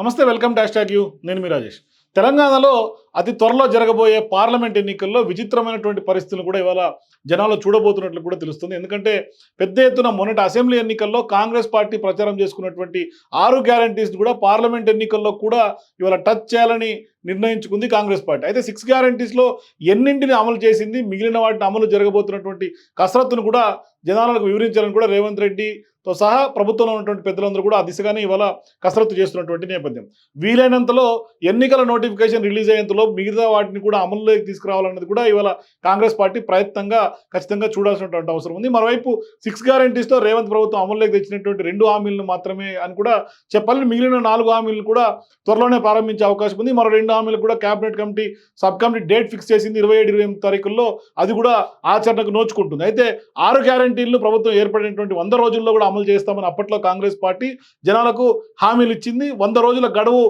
నమస్తే welcome dash hash you. నేను మీ రాజేష్. తెలంగాణలో అతి త్వరలో జరగబోయే పార్లమెంట్ ఎన్నికల్లో విచిత్రమైనటువంటి పరిస్థితులు కూడా ఇవాళ జనాలు చూడబోతున్నట్లు కూడా తెలుస్తుంది. ఎందుకంటే పెద్ద ఎత్తున మొన్నటి అసెంబ్లీ ఎన్నికల్లో కాంగ్రెస్ పార్టీ ప్రచారం చేసుకున్నటువంటి ఆరు గ్యారంటీస్ కూడా పార్లమెంట్ ఎన్నికల్లో కూడా ఇవాళ టచ్ చేయాలని నిర్ణయించుకుంది కాంగ్రెస్ పార్టీ. అయితే సిక్స్ గ్యారంటీస్లో ఎన్నింటిని అమలు చేసింది మిగిలిన వాటిని అమలు జరగబోతున్నటువంటి కసరత్తును కూడా జనాలకు వివరించాలని కూడా రేవంత్ రెడ్డితో సహా ప్రభుత్వంలో ఉన్నటువంటి పెద్దలందరూ కూడా ఆ దిశగానే ఇవాళ కసరత్తు చేస్తున్నటువంటి నేపథ్యం. వీలైనంతలో ఎన్నికల నోటిఫికేషన్ రిలీజ్ అయ్యేంతలో మిగతా వాటిని కూడా అమలులోకి తీసుకురావాలన్నది కూడా ఇవాళ కాంగ్రెస్ పార్టీ ప్రయత్నంగా ఖచ్చితంగా చూడాల్సినటువంటి అవసరం ఉంది. మరోవైపు సిక్స్ గ్యారంటీస్తో రేవంత్ ప్రభుత్వం అమల్లోకి తెచ్చినటువంటి రెండు హామీలను మాత్రమే అని కూడా చెప్పాలి. మిగిలిన నాలుగు హామీలను కూడా త్వరలోనే ప్రారంభించే అవకాశం ఉంది. మరో రెండు హామీలు కూడా cabinet committee sub committee date fix చేసింది ఇరవై ఏడు ఇరవై తారీఖుల్లో. అది కూడా ఆచరణకు నోచుకుంటుంది. అయితే ఆరు గ్యారంటీలను ప్రభుత్వం ఏర్పడినటువంటి వంద రోజుల్లో కూడా అమలు చేస్తామని అప్పట్లో కాంగ్రెస్ పార్టీ జనాలకు హామీలు ఇచ్చింది. వంద రోజుల గడువు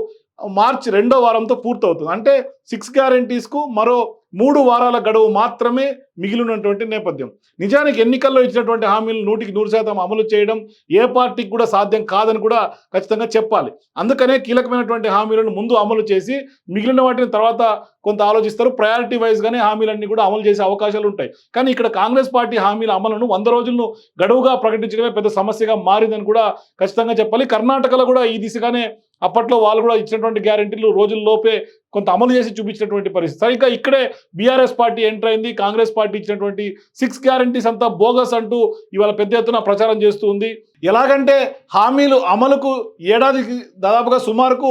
మార్చి రెండో వారంతో పూర్తవుతుంది. అంటే సిక్స్ గ్యారంటీస్కు మరో మూడు వారాల గడువు మాత్రమే మిగిలినటువంటి నేపథ్యం. నిజానికి ఎన్నికల్లో ఇచ్చినటువంటి హామీలు నూటికి నూరు శాతం అమలు చేయడం ఏ పార్టీకి కూడా సాధ్యం కాదని కూడా ఖచ్చితంగా చెప్పాలి. అందుకనే కీలకమైనటువంటి హామీలను ముందు అమలు చేసి మిగిలిన వాటిని తర్వాత కొంత ఆలోచిస్తారు. ప్రయారిటీ వైజ్గానే హామీలన్నీ కూడా అమలు చేసే అవకాశాలు ఉంటాయి. కానీ ఇక్కడ కాంగ్రెస్ పార్టీ హామీల అమలును వంద రోజులను గడువుగా ప్రకటించడమే పెద్ద సమస్యగా మారిందని కూడా ఖచ్చితంగా చెప్పాలి. కర్ణాటకలో కూడా ఈ దిశగానే అప్పట్లో వాళ్ళు కూడా ఇచ్చినటువంటి గ్యారెంటీలు రోజుల్లోపే కొంత అమలు చేసి చూపించినటువంటి పరిస్థితి. సరిగ్గా ఇంకా ఇక్కడే బీఆర్ఎస్ పార్టీ ఎంటర్ అయింది. కాంగ్రెస్ పార్టీ ఇచ్చినటువంటి సిక్స్ గ్యారంటీస్ అంతా బోగస్ అంటూ ఇవాళ పెద్ద ఎత్తున ప్రచారం చేస్తూ ఉంది. ఎలాగంటే హామీలు అమలుకు ఏడాదికి దాదాపుగా సుమారుకు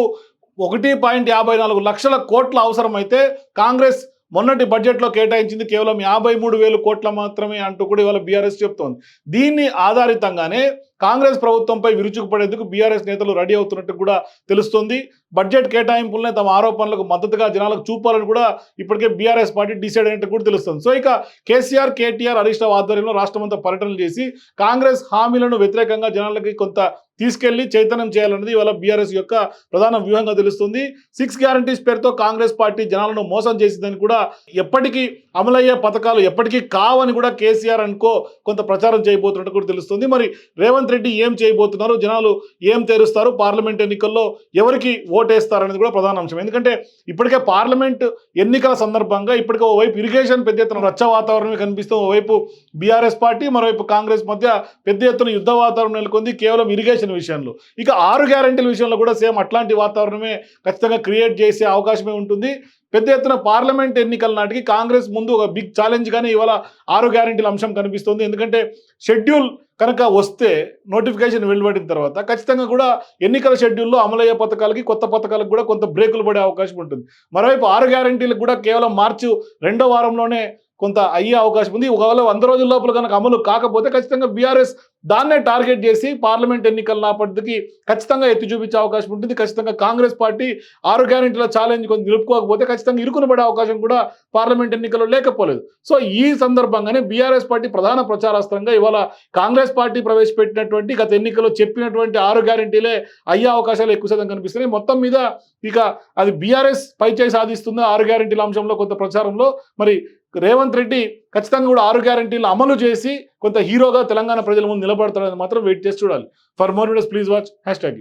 ఒకటి పాయింట్ యాభై నాలుగు లక్షల కోట్ల అవసరమైతే కాంగ్రెస్ మొన్నటి బడ్జెట్లో కేటాయించింది కేవలం యాభై మూడు వేలు కోట్ల మాత్రమే అంటూ కూడా ఇవాళ బీఆర్ఎస్ చెప్తోంది. దీన్ని ఆధారితంగానే కాంగ్రెస్ ప్రభుత్వంపై విరుచుకుపడేందుకు బీఆర్ఎస్ నేతలు రెడీ అవుతున్నట్టు కూడా తెలుస్తుంది. బడ్జెట్ కేటాయింపులనే తమ ఆరోపణలకు మద్దతుగా జనాలకు చూపాలని కూడా ఇప్పటికే బీఆర్ఎస్ పార్టీ డిసైడ్ అయినట్టు కూడా తెలుస్తుంది. సో ఇక కేసీఆర్ కేటీఆర్ హరీష్ రావు ఆధ్వర్యంలో రాష్ట్రమంతా పర్యటనలు చేసి కాంగ్రెస్ హామీలను వ్యతిరేకంగా జనాలకి కొంత తీసుకెళ్ళి చైతన్యం చేయాలన్నది ఇవాళ బీఆర్ఎస్ యొక్క ప్రధాన వ్యూహంగా తెలుస్తుంది. సిక్స్ గ్యారంటీస్ పేరుతో కాంగ్రెస్ పార్టీ జనాలను మోసం చేసిందని కూడా ఎప్పటికీ అమలయ్యే పథకాలు ఎప్పటికీ కావని కూడా కేసీఆర్ అనుకో కొంత ప్రచారం చేయబోతున్నట్టు కూడా తెలుస్తుంది. మరి రేవంత్ రెడ్డి ఏం చేయబోతున్నారు? జనాలు ఏం తెరుస్తారు? పార్లమెంట్ ఎన్నికల్లో ఎవరికి ఓటేస్తారనేది కూడా ప్రధాన అంశం. ఎందుకంటే ఇప్పటికే పార్లమెంట్ ఎన్నికల సందర్భంగా ఇప్పటికే ఓవైపు ఇరిగేషన్ పెద్ద ఎత్తున రచ్చ వాతావరణమే కనిపిస్తూ ఓవైపు బీఆర్ఎస్ పార్టీ మరోవైపు కాంగ్రెస్ మధ్య పెద్ద ఎత్తున యుద్ధ వాతావరణం నెలకొంది కేవలం ఇరిగేషన్ విషయంలో. ఇక ఆరు గ్యారెంటీల విషయంలో కూడా సేమ్ అట్లాంటి వాతావరణమే ఖచ్చితంగా క్రియేట్ చేసే అవకాశమే ఉంటుంది. పెద్ద ఎత్తున పార్లమెంట్ ఎన్నికల నాటికి కాంగ్రెస్ ముందు ఒక బిగ్ ఛాలెంజ్గానే ఇవాళ ఆరు గ్యారెంటీల అంశం కనిపిస్తుంది. ఎందుకంటే షెడ్యూల్ కనుక వస్తే నోటిఫికేషన్ వెలువడిన తర్వాత ఖచ్చితంగా కూడా ఎన్నికల షెడ్యూల్లో అమలయ్యే పథకాలకి కొత్త పథకాలకు కూడా కొంత బ్రేకులు పడే అవకాశం ఉంటుంది. మరోవైపు ఆరు గ్యారంటీలకు కూడా కేవలం మార్చి రెండో వారంలోనే కొంత అయ్యే అవకాశం ఉంది. ఒకవేళ వంద రోజుల లోపల కనుక అమలు కాకపోతే ఖచ్చితంగా బీఆర్ఎస్ దాన్నే టార్గెట్ చేసి పార్లమెంట్ ఎన్నికల నాపటికి ఖచ్చితంగా ఎత్తి చూపించే అవకాశం ఉంటుంది. ఖచ్చితంగా కాంగ్రెస్ పార్టీ ఆరు గ్యారెంటీల ఛాలెంజ్ కొంత నిలుపుకోకపోతే ఖచ్చితంగా ఇరుకును పడే అవకాశం కూడా పార్లమెంట్ ఎన్నికల్లో లేకపోలేదు. సో ఈ సందర్భంగానే బీఆర్ఎస్ పార్టీ ప్రధాన ప్రచారాస్త్రంగా ఇవాళ కాంగ్రెస్ పార్టీ ప్రవేశపెట్టినటువంటి గత ఎన్నికల్లో చెప్పినటువంటి ఆరు గ్యారెంటీలే అయ్యే అవకాశాలు ఎక్కువ శాతం కనిపిస్తున్నాయి. మొత్తం మీద ఇక అది బీఆర్ఎస్ పైచేయి సాధిస్తుందా ఆరు గ్యారెంటీల అంశంలో కొంత ప్రచారంలో మరి రేవంత్ రెడ్డి ఖచ్చితంగా కూడా ఆరు గ్యారెంటీలు అమలు చేసి కొంత హీరోగా తెలంగాణ ప్రజల ముందు నిలబడతాడని మాత్రం వెయిట్ చేసి చూడాలి. For more videos please watch hashtag